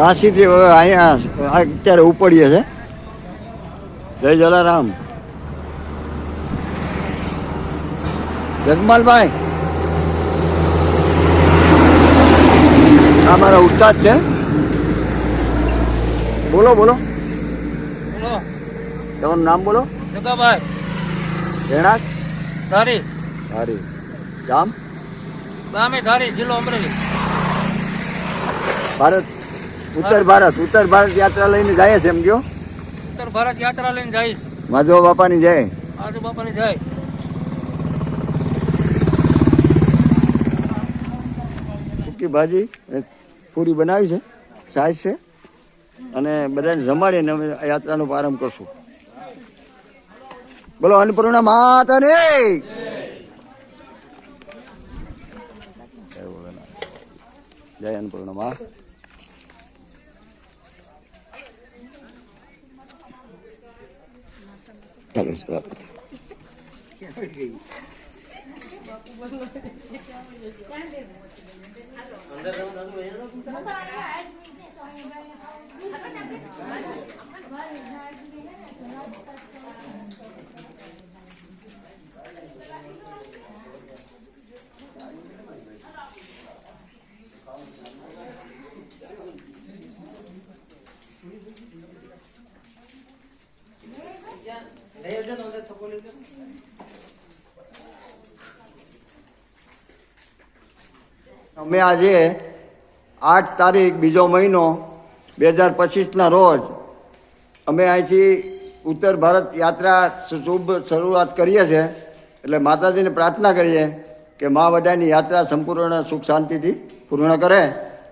રાશિથી હવે અહીંયા અત્યારે ઉપડીએ છે. જય જલારામ. જગમાલભાઈ. આ મારા ઉસ્તાદ છે. બોલો બોલો. બોલો. તમારું નામ બોલો? જગાભાઈ. રેણાક ધારી. ધારી. ગામ? ગામે ધારી જિલ્લો અમરેલી. ભારત ઉત્તર ભારત ઉત્તર ભારત યાત્રા લઈને જાય છે એમ કયો? ઉત્તર ભારત યાત્રા લઈને જાય. માધવ બાપાની જાય. માધવ બાપાની જાય. સૂકી ભાજી? પૂરી બનાવી છે? સાઈઝ છે? અને બધાને જમાડીને અમે યાત્રાનો પ્રારંભ કરશું. બોલો અન્નપૂર્ણા માતાને જય! ભોલેનાથ. જય અન્નપૂર્ણા મા. ચાલો સ્વાગત અમે આજે આઠ તારીખ બીજો મહિનો બે હજાર પચીસના રોજ અમે અહીંથી ઉત્તર ભારત યાત્રા શુભ શરૂઆત કરીએ છીએ. એટલે માતાજીને પ્રાર્થના કરીએ કે મા બધાની યાત્રા સંપૂર્ણ સુખ શાંતિથી પૂર્ણ કરે.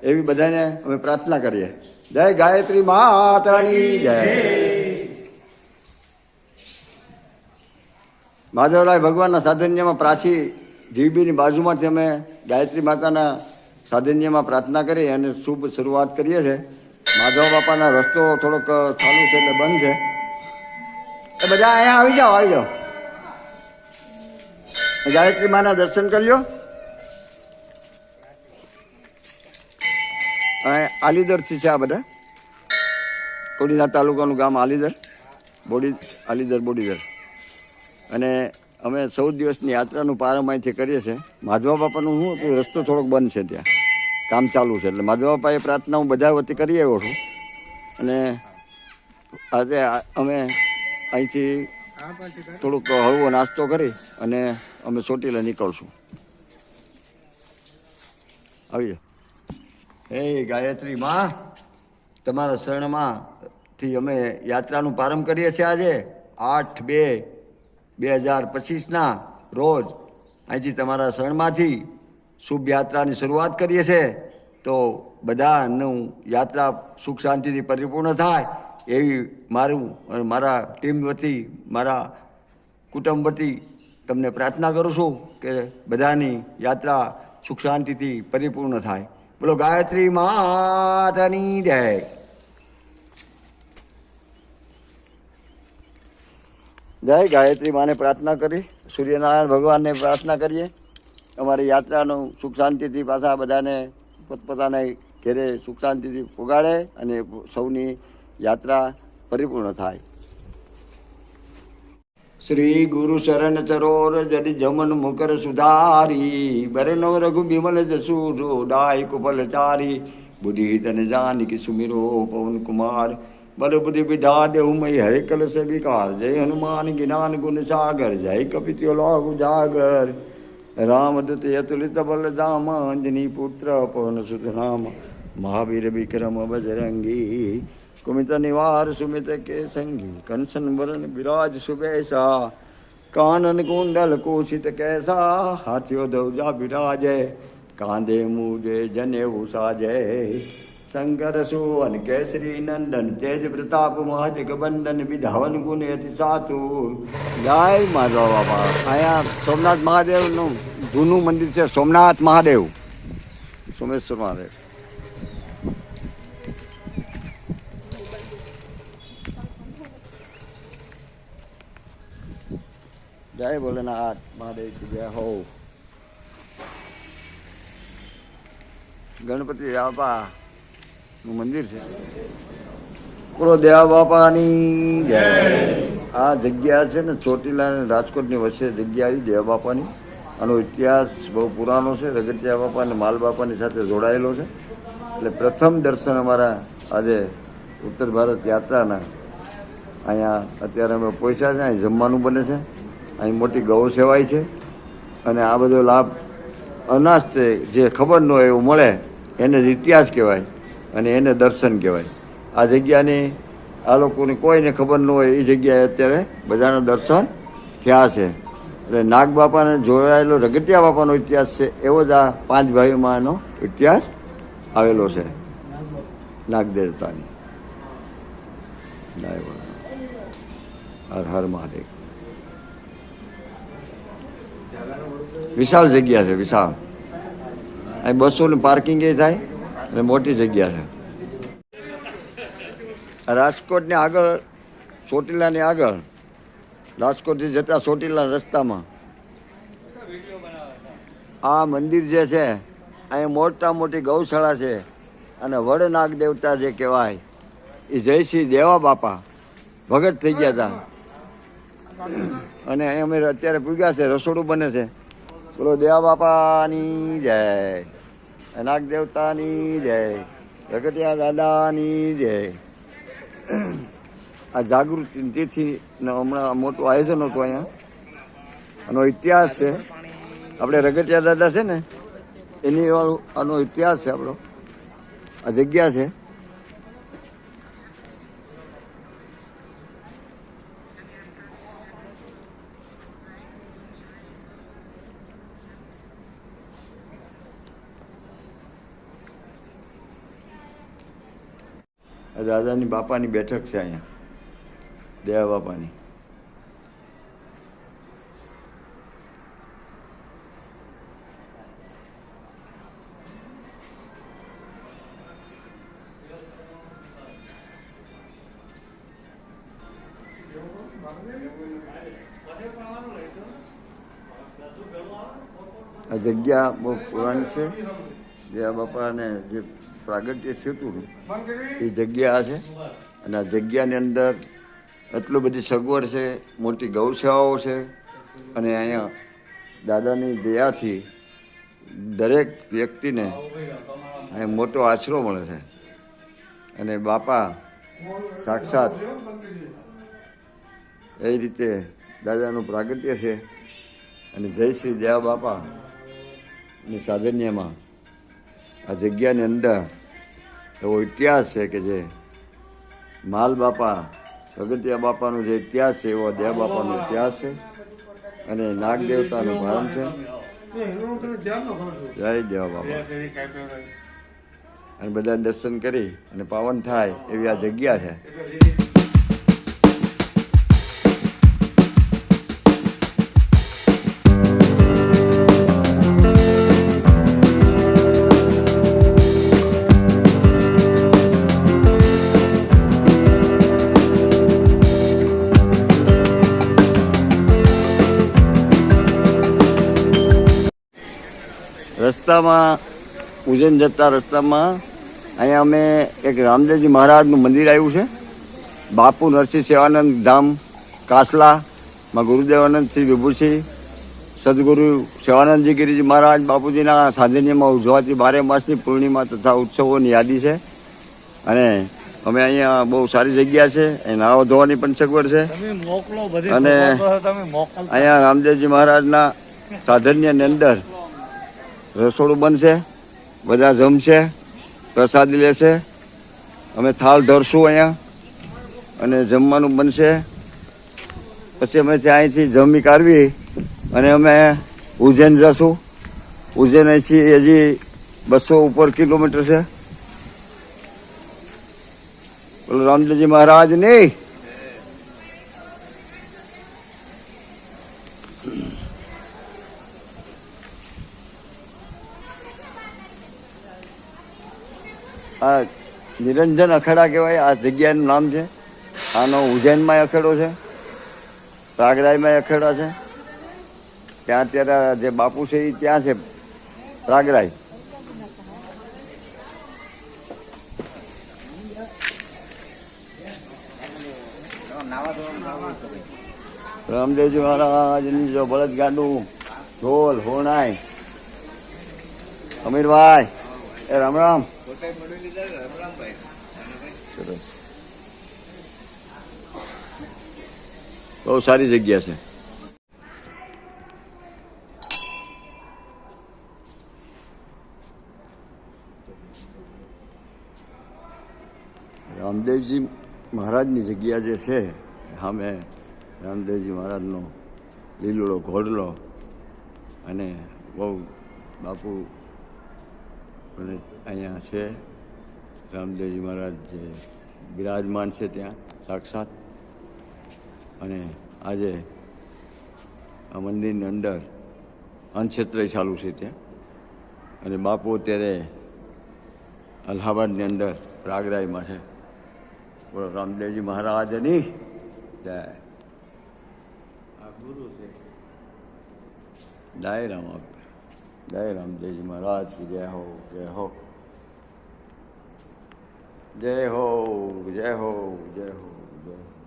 એવી બધાને અમે પ્રાર્થના કરીએ. જય ગાયત્રી માતાની જય. માધવરાય ભગવાનના સાધન્યમાં પ્રાચી જીબીની બાજુમાંથી અમે ગાયત્રી માતાના સાધન્યમાં પ્રાર્થના કરી અને શુભ શરૂઆત કરીએ છીએ. માધવ બાપાના રસ્તો થોડોક ચાલુ છે એટલે બંધ છે. એ બધા અહીંયા આવી જાઓ આવી જાઓ. ગાયત્રી માના દર્શન કરજો આલીદરથી છે આ બધા. કોડીના તાલુકાનું ગામ આલીદર. બોડી આલીદર બોડીદર. અને અમે ચૌદ દિવસની યાત્રાનું પ્રારંભ અહીંથી કરીએ છીએ. માધવા બાપાનું શું હતું રસ્તો થોડોક બંધ છે ત્યાં. કામ ચાલુ છે, એટલે માધવા બાપાએ પ્રાર્થના હું બધા વતી કરી આવ્યો છું. અને આજે અમે અહીંથી થોડુંક હળવો નાસ્તો કરી અને અમે ચોટીલા નીકળશું. આવી હે ગાયત્રી માં, તમારા શરણમાં થી અમે યાત્રાનું પ્રારંભ કરીએ છીએ આજે. આઠ બે બે હજાર પચીસના રોજ અહીંથી તમારા શરણમાંથી શુભ યાત્રાની શરૂઆત કરીએ છીએ તો બધાનું યાત્રા સુખ શાંતિથી પરિપૂર્ણ થાય એવી મારું મારા ટીમ વતી, મારા કુટુંબ વતી તમને પ્રાર્થના કરું છું કે બધાની યાત્રા સુખ શાંતિથી પરિપૂર્ણ થાય. બોલો, ગાયત્રી માતાની જય. જય ગાયત્રી માને પ્રાર્થના કરી, સૂર્યનારાયણ ભગવાનને પ્રાર્થના કરીએ. અમારી યાત્રાનું સુખ શાંતિથી પાછા બધાને પોતપોતાના ઘેરે સુખ શાંતિથી પોગાડે અને સૌની યાત્રા પરિપૂર્ણ થાય. શ્રી ગુરુ શરણ ચરોર જડી જમન મુકર સુધારી બરનો રઘુ બિમલ જસુ ડાય કુફલ ચારી બુધિ તન જાનકી સુમિરો પવન કુમાર બલ બુદ્ધિ વિધા દેહુ મય હરે કલશ વિકાર જય હનુમાન જ્ઞાન ગુણ સાગર, જય કપિત્યો લોક જાગર। રામદૂત અતુલિત બલ ધામ અંજની પુત્ર પવન સુત નામ। મહાવીર વિક્રમ બજરંગી। કુમિત નિવાર સુમિત કે સંગી કંસન વરણ વિરાજ સુબેસા કાનન કુંડલ કુશિત કેસા હાથ્યો ધૌજા વિરાજે। કાંધે મુજે જને ઉષા શંકર સુવન કેસરી નંદન તેજ પ્રતાપ મહાજગ બંદન વિધાવન ગુણ અતિ સાતુ જય માધવ બાપા અહીંયા સોમનાથ મહાદેવનું જૂનું મંદિર છે સોમનાથ મહાદેવ સોમેશ્વર મહાદેવ જય ભોલેનાથ મહાદેવ કી જય હો ગણપતિ બાપા નું મંદિર છે. બોલો દેવા બાપાની જય. આ જગ્યા છે ને ચોટીલા અને રાજકોટની વચ્ચે જગ્યા આવી દેવા બાપાની આનો ઇતિહાસ બહુ પુરાનો છે. રગતિયા બાપા અને માલ બાપાની સાથે જોડાયેલો છે. એટલે પ્રથમ દર્શન અમારા આજે ઉત્તર ભારત યાત્રાના. અહીંયા અત્યારે અમે પહોંચ્યા છે, અહીં જમવાનું બને છે. અહીં મોટી ગૌ સેવાય છે. અને આ બધો લાભ અનાજ છે જે ખબર ન હોય એવું મળે, એને જ ઇતિહાસ કહેવાય. અને એને દર્શન કહેવાય. આ જગ્યાની આ લોકોને કોઈને ખબર ન હોય, એ જગ્યાએ અત્યારે બધાના દર્શન થયા છે. એટલે નાગ બાપાને જોડાયેલો રગતિયા બાપાનો ઇતિહાસ છે, એવો જ આ પાંચ ભાઈઓમાં એનો ઇતિહાસ આવેલો છે. નાગ દેવતાની જય ભોળાનાથ. હર હર મહાદેવ. વિશાળ જગ્યા છે, વિશાળ. અહીં બસોનું પાર્કિંગ એ થાય. અને મોટી જગ્યા છે. રાજકોટની આગળ, ચોટીલાની આગળ, રાજકોટથી જતા ચોટીલા રસ્તામાં. આ મંદિર જે છે, અહીં મોટા મોટી ગૌશાળા છે અને વડનાગ દેવતા જે કહેવાય, એ જયસિંહ દેવા બાપા ભગત થઈ ગયા હતા અને અમે અત્યારે પૂગ્યા છે, રસોડું બને છે. બોલો, દેવા બાપાની જય. નાગ દેવતાની જય, જગતિયા દાદાની જય. આ જાગૃતિ તિથિ હમણાં મોટું આયોજન હતું અહીંયા. આનો ઇતિહાસ છે. આપણે રગતિયા દાદા છે ને, એની આનો ઇતિહાસ છે આપણો. આ જગ્યા છે આ દાદાની બાપાની બેઠક છે અહીંયા. દયા બાપાની. આ જગ્યા બહુ પુરાણી છે. દેવા બાપાને જે પ્રાગટ્ય થયું એ જગ્યા છે. અને આ જગ્યાની અંદર એટલું બધી સગવડ છે મોટી ગૌશાળાઓ છે. અને અહીંયા દાદાની દયાથી દરેક વ્યક્તિને અહીંયા મોટો આશરો મળે છે. અને બાપા સાક્ષાત એ રીતે દાદાનું પ્રાગટ્ય છે. અને જય શ્રી દેવા બાપા ની સાધન્યમાં આ જગ્યાની અંદર એવો ઇતિહાસ છે કે જે માલ બાપા અગત્યા બાપાનો જે ઇતિહાસ છે એવો દેવ બાપાનો ઇતિહાસ છે અને નાગ દેવતાનું ભાન છે. જય દેવા બાપા. અને બધા દર્શન કરી અને પાવન થાય એવી આ જગ્યા છે. રસ્તામાં ઉજ્જૈન જતા રસ્તામાં અહીંયા અમે એક રામદેવજી મહારાજનું મંદિર આવ્યું છે. બાપુ નરસિંહ સેવાનંદ ધામ કાસલામાં ગુરુદેવાનંદ શ્રી વિભૂષી સદગુરુ સેવાનંદજી ગિરિજી મહારાજ બાપુજીના સાધન્યમાં ઉજવાતી બારે માસની પૂર્ણિમા તથા ઉત્સવોની યાદી છે. અને અમે અહીંયા બહુ સારી જગ્યા છે અહીં નાવા ધોવાની પણ સગવડ છે. અને અહીંયા રામદેવજી મહારાજના સાધન્યની અંદર રસોડું બનશે, બધા જમશે, પ્રસાદી લેશે. અમે થાળ ધરશું અહીંયા અને જમવાનું બનશે. પછી અમે ત્યાં અહીંથી જમી કાઢવી અને અમે ઉજ્જૈન જશું. ઉજ્જૈન અહીંથી હજી બસો ઉપર કિલોમીટર છે. બોલો રામદેવજી મહારાજ, નહીં. આ નિરંજન અખેડા કહેવાય, આ જગ્યાનું નામ છે. આનો ઉજ્જૈનમાં અખેડો છે પ્રાગરાજમાં અખેડા છે. ત્યાં અત્યારે જે બાપુ છે એ ત્યાં છે પ્રાગરાજ રામદેવજી મહારાજની જો બળદગાડું ઢોલ, હોણાય, અમીરભાઈ, એ રામ રામ. બહુ સારી જગ્યા છે. રામદેવજી મહારાજની જગ્યા જે છે સામે રામદેવજી મહારાજનો લીલડો ઘોડલો અને બહુ બાપુ અને અહીંયા છે. રામદેવજી મહારાજ જે બિરાજમાન છે ત્યાં સાક્ષાત. અને આજે આ મંદિરની અંદર અન્નક્ષેત્ર ચાલુ છે ત્યાં. અને બાપુ અત્યારે અલ્હાબાદની અંદર પ્રાગરાયમાં છે. બોલો રામદેવજી મહારાજની જય. આ ગુરુ છે. જય રામ આપ જય રામદેવજી મહારાજ કી જય હો જય હો જય હો જય હો જય હો જય હો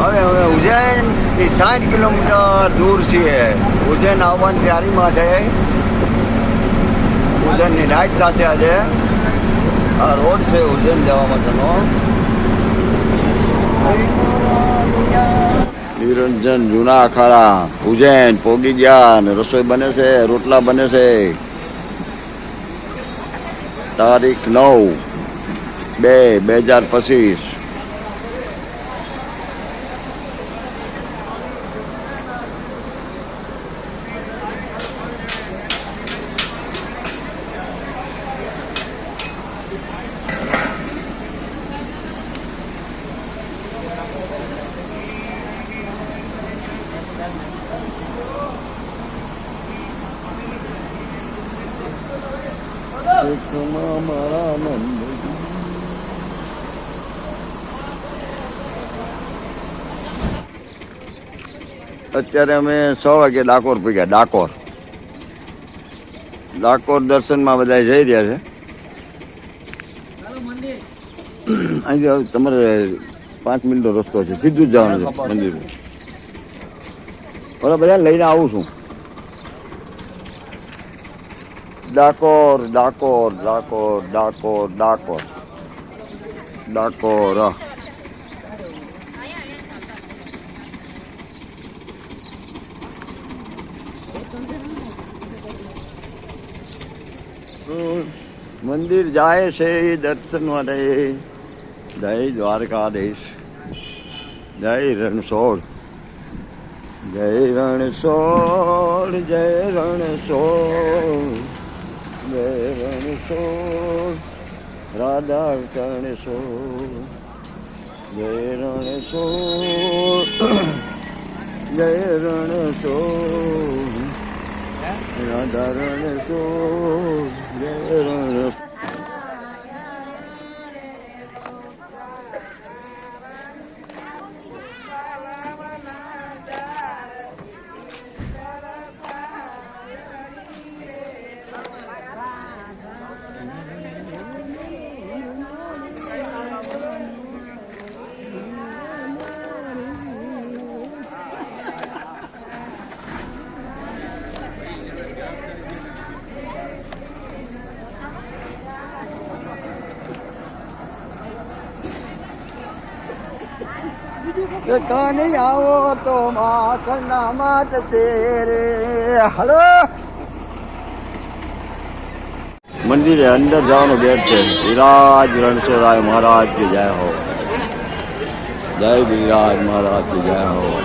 હવે હવે ઉજ્જૈનથી સાઠ કિલોમીટર દૂર છીએ ઉજ્જૈન આવવાની તૈયારીમાં છે ઉજ્જૈનની નાઇટ થશે આજે આ રોડ છે ઉજ્જૈન જવા માટેનો. નિરંજન જૂના અખાડા, ઉજ્જૈન પોગી ગયા અને રસોઈ બને છે, રોટલા બને છે. તારીખ નવ બે બે હજાર પચીસ. અત્યારે અમે છ વાગે ડાકોર પગ્યા ડાકોર. ડાકોર દર્શનમાં બધા જઈ રહ્યા છે. અહીંથી તમારે પાંચ મિનિટનો રસ્તો છે, સીધું જ જવાનું છે મંદિર બરાબર લઈને આવું છું. ડાકોર ડાકોર ડાકોર ડાકોર ડાકોર ડાકોર મંદિર જાય છે દર્શન માટે. જય દ્વારકાધીશ. જય રણછોડ. જય રણછોડ, જય જય રણછોડ રાધા રણછોડ જય રણછોડ જય રણછોડ રાધા રણછોડ જય રણછોડ કે કાની આવો તો માખણના માટ છે રે હલો? મંદિરે અંદર જવાનો ગેટ છે. વિરાજ રણછોડરાય મહારાજ કે જય હો. જય વિરાજ મહારાજ કે જય હો.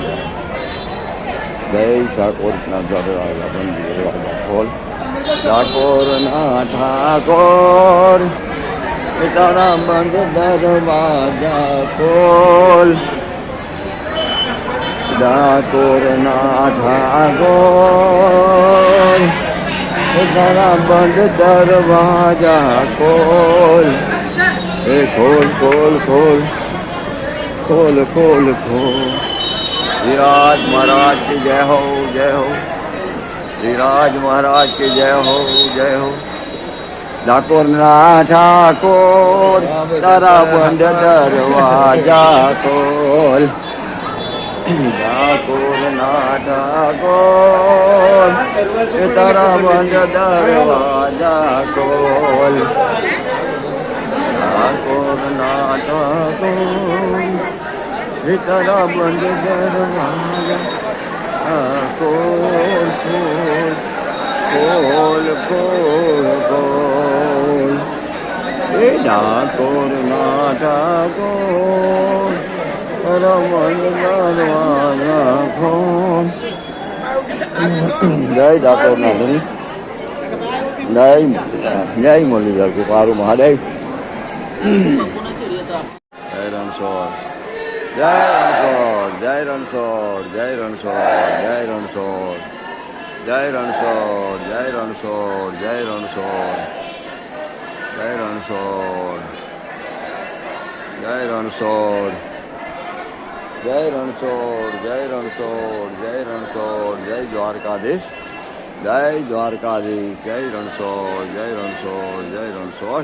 જય ઠાકોરના દરવાજા મંદિર દરવાજા ખોલ. ઠાકોર ના ઠાકોર તારા બંધ દરવાજા ખોલ. ঠাকুর না ঠাকুর बंद दरवाज़ा खोल। ए, खोल खोल खोल। खोल खोल खोल। विराज महाराज की जय हो जय हो। विराज महाराज की जय हो जय हो। ठाकुर ना ठाकुर तारा बंद दरवाज़ा खोल। ડાકોર ના ઠાકોર એ તારા બંધ દરવાજા ખોલ ઠાકોર ના ઠાકોર એ તારા બંધ દરવાજા ખોલ એ ડાકોર ના ડાકોર રમણ દરવાજા ખોલ જય ડાકોર ના ધણી જય જય મળી જાય પારું મહાદેવ જય રણછોડ જય રણછોડ જય રણછોડ જય રણછોડ જય રણછોડ જય રણછોડ જય રણછોડ જય રણછોડ જય રણછોડ જય રણછોડ જય રણછોડ જય રણછોડ જય રણછોડ, જય દ્વારકાધીશ. જય દ્વારકાધીશ, જય રણછોડ જય રણછોડ જય રણછોડ.